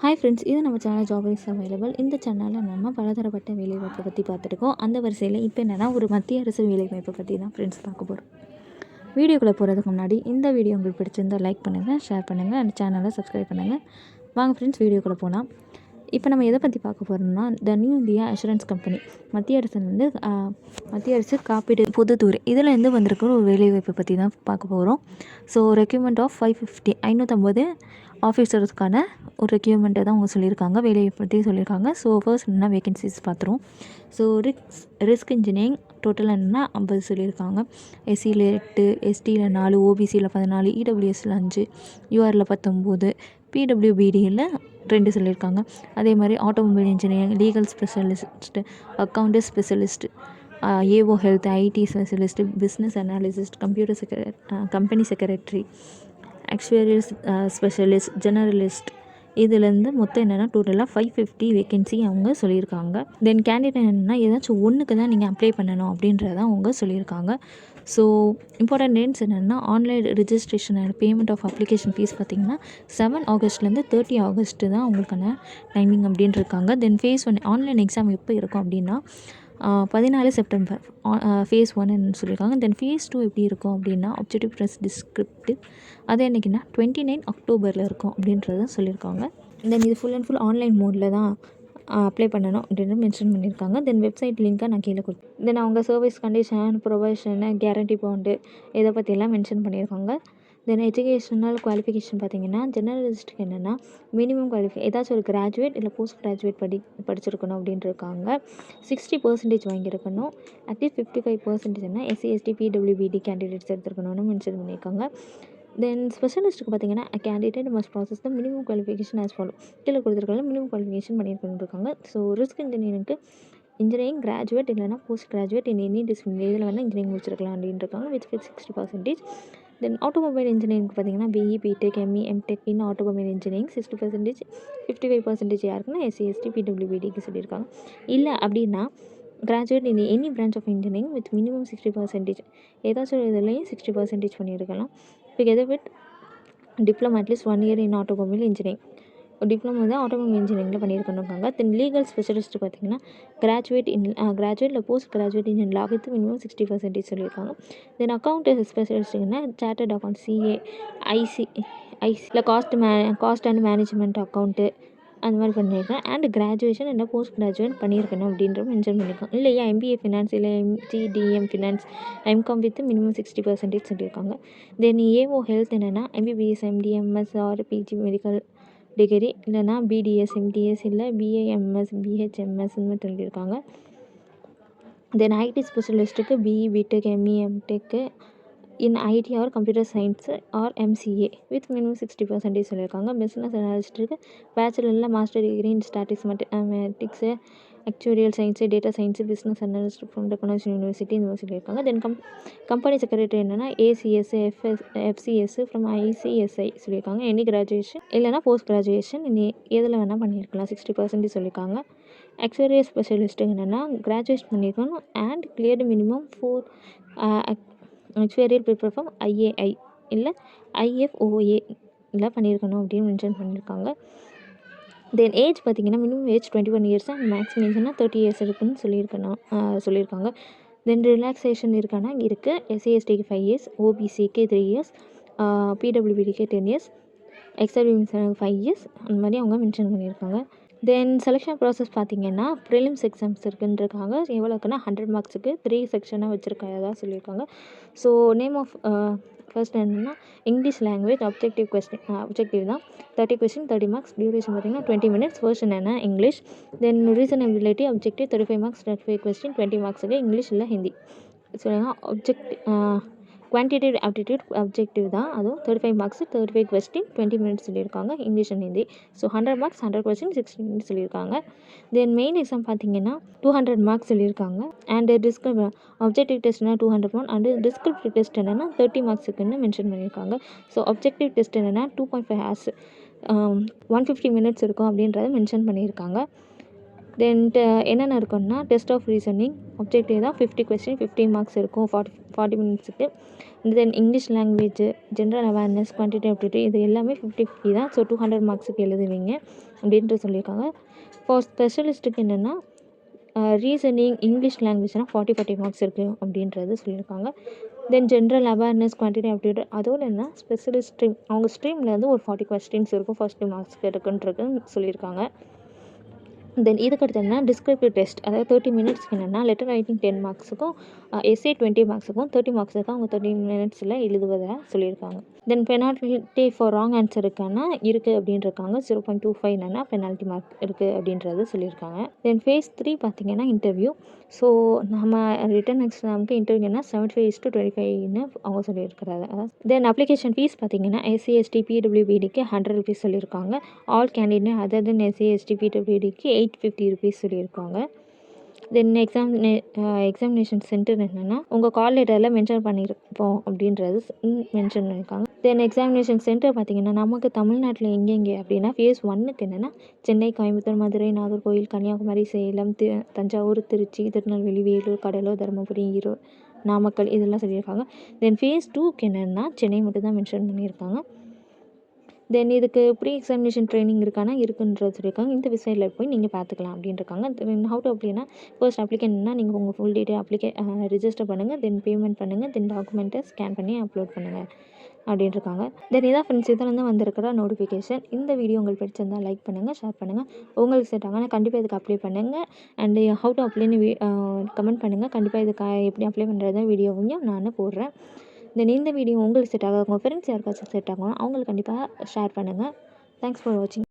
Hi friends இது நம்ம channel job is available இந்த சேனலில் நம்ம பலதரப்பட்ட வேலைவாய்ப்பை பற்றி பார்த்துருக்கோம் அந்த வரிசையில் இப்போ என்னென்னா ஒரு மத்திய அரசு வேலைவாய்ப்பை பற்றி தான் ஃப்ரெண்ட்ஸ் பார்க்க போகிறோம் வீடியோக்குள்ளே போகிறதுக்கு முன்னாடி இந்த வீடியோ உங்களுக்கு பிடிச்சிருந்தால் லைக் பண்ணுங்கள் ஷேர் பண்ணுங்கள் அந்த சேனலை சப்ஸ்கிரைப் பண்ணுங்கள் வாங்க ஃப்ரெண்ட்ஸ் வீடியோக்குள்ளே போகலாம் இப்போ நம்ம எதை பற்றி பார்க்க போகிறோம்னா the new India assurance company மத்திய அரசு வந்து மத்திய அரசு காப்பீடு பொதுத்துறை இதில் இருந்து வந்திருக்கிற ஒரு வேலைவாய்ப்பை பற்றி தான் பார்க்க போகிறோம் so recruitment of five fifty ஐநூற்றம்பது ஆஃபீஸர்ஸ்க்கான ஒரு ரெக்யூமெண்ட்டை தான் அவங்க சொல்லியிருக்காங்க. வேலையை பற்றி சொல்லியிருக்காங்க. ஸோ ஃபர்ஸ்ட் என்ன வேகன்சிஸ் பார்த்துருவோம். ஸோ ரிக்ஸ் ரிஸ்க் இன்ஜினியரிங் டோட்டலாக என்னென்னா ஐம்பது சொல்லியிருக்காங்க. எஸ்சியில் எட்டு எஸ்டியில் நாலு ஓபிசியில் பதினாலு இடபிள்யூஎஸில் அஞ்சு யூஆரில் பத்தொம்போது பிடபிள்யூபிடியில் ரெண்டு சொல்லியிருக்காங்க. அதே மாதிரி automobile engineering legal specialist account specialist AO health IT specialist business analyst computer secretary company secretary actuarial specialist generalist இதுலேருந்து மொத்தம் என்னென்னா டோட்டலாக ஃபைவ் ஃபிஃப்டி வேகன்சி அவங்க சொல்லியிருக்காங்க. தென் கேண்டிடேட் என்னென்னா ஏதாச்சும் ஒன்றுக்கு தான் நீங்கள் அப்ளை பண்ணணும் அப்படின்றதான் அவங்க சொல்லியிருக்காங்க. ஸோ இம்பார்ட்டன்ட் டேட்ஸ் என்னென்னா online registration and payment of application fees பார்த்தீங்கன்னா செவன் ஆகஸ்ட்லேருந்து தேர்ட்டி ஆகஸ்ட்டு தான் உங்களுக்கான டைமிங் அப்படின்ட்டு then phase one online exam எப்போ இருக்கும் அப்படின்னா பதினாலு செப்டம்பர் ஃபேஸ் ஒன்னு சொல்லியிருக்காங்க. தென் ஃபேஸ் டூ எப்படி இருக்கும் அப்படின்னா அப்ஜெக்டிவ் ப்ளஸ் டிஸ்கிரிப்டிவ் அது என்னைக்குன்னா டுவெண்ட்டி நைன் அக்டோபரில் இருக்கும் அப்படின்றத சொல்லியிருக்காங்க. தென் இது ஃபுல் அண்ட் ஃபுல் ஆன்லைன் மோடில் தான் அப்ளை பண்ணணும் அப்படின்னு மென்ஷன் பண்ணியிருக்காங்க. தென் வெப்சைட் லிங்க்காக நான் கீழே கொடுத்தேன் தென் அவங்க service condition probation guarantee bond இதை பற்றியெல்லாம் மென்ஷன் பண்ணியிருக்காங்க. தென் எஜுகேஷனல் குவாலிஃபிகேஷன் பார்த்தீங்கன்னா ஜெர்னலிஸ்ட்டுக்கு என்னென்னா மினிமம் குவாலிஃபி ஏதாச்சும் ஒரு கிராஜுவேட் இல்லை போஸ்ட் கிராஜுவேட் படி படிச்சிருக்கணும் அப்படின்ட்டு இருக்காங்க சிக்ஸ்டி பர்சன்டேஜ் வாங்கியிருக்கணும் அட்லீஸ்ட் ஃபிஃப்டி ஃபைவ் பர்சன்டேஜ்னா எஸ்சி எஸ்டி பிடபிள்யூபிடி கேண்டிடேட்ஸ் எடுத்துருக்கணும்னு மென்ஷன் பண்ணியிருக்காங்க. தென் ஸ்பெஷலிஸ்ட்டுக்கு பார்த்தீங்கன்னா candidate must process the minimum qualification as follow கீழே கொடுத்துருக்காங்க மினிமம் குவாலிஃபிகேஷன் பண்ணியிருக்கணும் இருக்காங்க ஸோ ரிஸ்க் இன்ஜினியரிங்க்கு இன்ஜினியரிங் கிராஜுவேட் இல்லைனா post graduate in any discipline இதில் வேணால் இன்ஜினியரிங் முடிச்சிருக்கலாம் அப்படின்னு இருக்காங்க with with sixty percentage then automobile engineering பார்த்தீங்கன்னா BE BTech ME MTech in automobile engineering sixty percentage fifty five percentage யாருக்குன்னா எஸ்சி எஸ்டி பிடபிள்யூபிடிக்கு சொல்லியிருக்காங்க. இல்லை அப்படின்னா graduate in any branch of engineering with minimum sixty percentage ஏதாச்சும் ஒரு இதுலேயும் sixty percentage பண்ணியிருக்கலாம். Together with diploma at least one year in automobile engineering diploma வந்து ஆட்டோமொபைல் இன்ஜினியரிங்கில் பண்ணியிருக்கணுங்க தென் லீகல் ஸ்பெஷலிஸ்ட் பார்த்தீங்கன்னா கிராஜுவேட் இன் கிராஜுவேட் இல்லை post graduate in law with minimum sixty percentage சொல்லியிருக்காங்க then account ஸ்பெஷலிஸ்ட்டுங்கன்னா chartered account CA IC IC இல்லை cost may cost and management account அந்த மாதிரி பண்ணியிருக்கேன். அண்ட் கிராஜுவேஷன் என்ன போஸ்ட் கிராஜுவேட் பண்ணியிருக்கணும் அப்படின்ற மென்ஷன் பண்ணியிருக்காங்க. இல்லையா எம்பிஏ ஃபினான்ஸ் இல்லை PGDM finance MCom with minimum sixty percentage சொல்லியிருக்காங்க. தென் ஏஓ ஹெல்த் என்னென்னா MBBS MD MS or PG medical degree இல்லைனா பிடிஎஸ் எம்டிஎஸ் இல்லை பிஏஎம்எஸ் பிஹெச்எம்எஸ் மாதிரி சொல்லியிருக்காங்க. Then IT ஸ்பெஷலிஸ்ட்டுக்கு BE BTech ME MTech in IT or computer science or MCA with minimum sixty percentage சொல்லியிருக்காங்க. Business அனாலிஸ்ட்டுக்கு பேச்சுலரில் master degree in statistics mathematics actuarial science data science business analyst from technology university இந்த மாதிரி சொல்லியிருக்காங்க. Then come company secretary என்னென்னா ACS FS FCS from ICSI சொல்லியிருக்காங்க. Any graduation இல்லைனா post graduation இனி எதில் வேணால் பண்ணியிருக்கலாம். சிக்ஸ்டி பர்சன்டேஜ் சொல்லியிருக்காங்க. ஆக்சுவரியல் ஸ்பெஷலிஸ்ட்டு என்னென்னா கிராஜுவேட் பண்ணியிருக்கணும். And cleared minimum four actuarial paper from IAI இல்லை ஐஎஃப்ஓஏ இல்லை பண்ணியிருக்கணும் அப்படின்னு மென்ஷன் பண்ணியிருக்காங்க தென் ஏஜ் பார்த்தீங்கன்னா minimum age twenty one years and maximum ஏஜ்னா thirty years இருக்குன்னு சொல்லியிருக்கணும் சொல்லியிருக்காங்க. தென் ரிலாக்ஸேஷன் இருக்கானா? இருக்குது எஸ்சிஎஸ்டிக்கு ஃபைவ் இயர்ஸ் ஓபிசிக்கு three years பிடபிள்யூபிடிக்கு ten years ex service five years அந்த மாதிரி அவங்க மென்ஷன் பண்ணியிருக்காங்க. தென் செலெக்ஷன் ப்ராசஸ் பார்த்தீங்கன்னா ப்ரிலிம்ஸ் எக்ஸாம்ஸ் இருக்குன்றக்காக எவ்வளோக்குன்னா ஹண்ட்ரட் மார்க்ஸுக்கு த்ரீ செக்ஷனாக வச்சுருக்கதாக சொல்லியிருக்காங்க. ஸோ நேம் ஆஃப் ஃபர்ஸ்ட் என்னென்னா English language objective question objective தான். Thirty question thirty marks duration பார்த்தீங்கன்னா டுவெண்ட்டி மினிட்ஸ் வேர்ஷன் என்ன? English then reasonability objective thirty five marks thirty five question twenty மார்க்ஸுக்கு English இல்லை ஹிந்தி சொல்லுங்கள் அப்ஜெக்ட் குவான்டிட்டிவ் ஆப்டிடியூட் அப்ஜெக்டிவ் தான். அதுவும் thirty five marks thirty five question twenty minutes சொல்லியிருக்காங்க. English and Hindi so hundred marks hundred question sixty minutes சொல்லியிருக்காங்க. Then main exam பார்த்தீங்கன்னா two hundred marks சொல்லியிருக்காங்க. And descriptive objective டெஸ்ட்னா two hundred one and descriptive test என்னென்னா thirty மார்க்ஸுக்குன்னு mention பண்ணியிருக்காங்க. So objective test என்னென்னா two point five hours one fifty minutes இருக்கும் அப்படின்றத mention பண்ணியிருக்காங்க. தென் uh, என்னென்ன இருக்குன்னா டெஸ்ட் ஆஃப் ரீசனிங் அப்ஜெக்டிவ் தான் ஃபிஃப்டி கொஸ்டின் ஃபிஃப்டி மார்க்ஸ் இருக்கும் forty forty மினிட்ஸுக்கு then English language general awareness quantity aptitude இது எல்லாமே ஃபிஃப்டி ஃபிஃப்டி தான். ஸோ டூ ஹண்ட்ரட் மார்க்ஸுக்கு எழுதுவீங்க அப்படின்ட்டு சொல்லியிருக்காங்க. ஃபார் ஸ்பெஷலிஸ்ட்டுக்கு என்னென்னா ரீசனிங் இங்கிலீஷ் லாங்குவேஜ்னால் ஃபார்ட்டி ஃபார்ட்டி மார்க்ஸ் இருக்குது அப்படின்றது சொல்லியிருக்காங்க. Then general awareness quantity aptitude அதோட என்ன ஸ்பெஷலிஸ்ட் ஸ்ட்ரீம் அவங்க ஸ்ட்ரீமில் வந்து ஒரு ஃபார்ட்டி கொஸ்டின்ஸ் இருக்கும் ஃபர்ஸ்ட் மார்க்ஸ்க்கு இருக்குன்றது சொல்லியிருக்காங்க. தென் இதுக்கடுத்து என்ன டிஸ்கிரிப்டிவ் டெஸ்ட் அதாவது தேர்ட்டி மினிட்ஸ்க்கு என்னென்னா லெட்டர் ரைட்டிங் டென் மார்க்ஸுக்கும் எஸ்ஏ டுவெண்ட்டி மார்க்ஸுக்கும் தேர்ட்டி மார்க்ஸுக்கும் அவங்க தேர்ட்டி மினிட்ஸில் எழுதுவதாக சொல்லியிருக்காங்க. Then penalty for wrong answer இருக்கானா இருக்குது அப்படின்றிருக்காங்க. ஜீரோ பாயிண்ட் டூ ஃபைவ் என்னென்னா பெனால்ட்டி மார்க் இருக்குது அப்படின்றது சொல்லியிருக்காங்க. தென் ஃபேஸ் த்ரீ பார்த்தீங்கன்னா இன்டர்வியூ ஸோ நம்ம ரிட்டன் எக்ஸாமுக்கு இன்டர்வியூனா seventy five is to twenty ஃபைவ்னு அவங்க சொல்லியிருக்கிறாங்க. தென் அப்ளிகேஷன் ஃபீஸ் பார்த்தீங்கன்னா எஸ்சிஎஸ்டி பிடபிள்யூபிடிக்கு ஹண்ட்ரட் ருபீஸ் சொல்லியிருக்காங்க. All candidate other then SC ST பிடபிள்யூடிக்கு eight fifty rupees சொல்லியிருக்காங்க. தென் எக்ஸாம் எக்ஸாமினேஷன் சென்டர் என்னென்னா உங்கள் கால் லெட்டரில் மென்ஷன் பண்ணியிருப்போம் அப்படின்றது மென்ஷன் பண்ணியிருக்காங்க தென் எக்ஸாமினேஷன் சென்டர் பார்த்திங்கன்னா நமக்கு தமிழ்நாட்டில் எங்கெங்கே அப்படின்னா ஃபேஸ் ஒன்னுக்கு என்னென்னா சென்னை கோயம்புத்தூர் மதுரை நாகர்கோவில் கன்னியாகுமரி சேலம் தி தஞ்சாவூர் திருச்சி திருநெல்வேலி வேலூர் கடலூர் தருமபுரி ஈரோடு நாமக்கல் இதெல்லாம் சொல்லியிருக்காங்க. தென் ஃபேஸ் டூக்கு என்னென்னா சென்னை மட்டும் தான் மென்ஷன் பண்ணியிருக்காங்க. தென் இதுக்கு ப்ரீ எக்ஸாமினேஷன் ட்ரைனிங் இருக்கானா? இருக்குன்றது சொல்லியிருக்காங்க. இந்த வெப்சைட்டில் போய் நீங்கள் பார்த்துக்கலாம் அப்படின்ட்டுருக்காங்க தென் ஹவு டு அப்படின்னா ஃபர்ஸ்ட் அப்ளிகேஷன்னா நீங்கள் உங்கள் ஃபுல் டீட்டெயில் அப்ளிகே ரிஜிஸ்டர் பண்ணுங்கள் தென் பேமெண்ட் பண்ணுங்கள் தென் டாக்குமெண்ட்டை ஸ்கேன் பண்ணி அப்லோட் பண்ணுங்கள் அப்படின்ட்டுருக்காங்க தென் இதான் ஃப்ரெண்ட்ஸ் இதிலேருந்து வந்திருக்கிற நோட்டிஃபிகேஷன் இந்த வீடியோ உங்களுக்கு பிடிச்சிருந்தால் லைக் பண்ணுங்கள் ஷேர் பண்ணுங்கள் உங்களுக்கு செட் ஆகனா கண்டிப்பாக இதுக்கு அப்ளை பண்ணுங்கள் அண்டு ஹவு uh, டு அப்ளைன்னு கமெண்ட் uh, பண்ணுங்கள் கண்டிப்பாக இதுக்கு எப்படி அப்ளை பண்ணுறது வீடியோவையும் நான் போடுறேன். தென் இந்த வீடியோ உங்களுக்கு செட் ஆகும் உங்கள் ஃப்ரெண்ட்ஸ் யாருக்காச்சும் செட் ஆகும் அவங்களுக்கு கண்டிப்பாக ஷேர் பண்ணுங்கள் தேங்க்ஸ் ஃபார் வாட்சிங்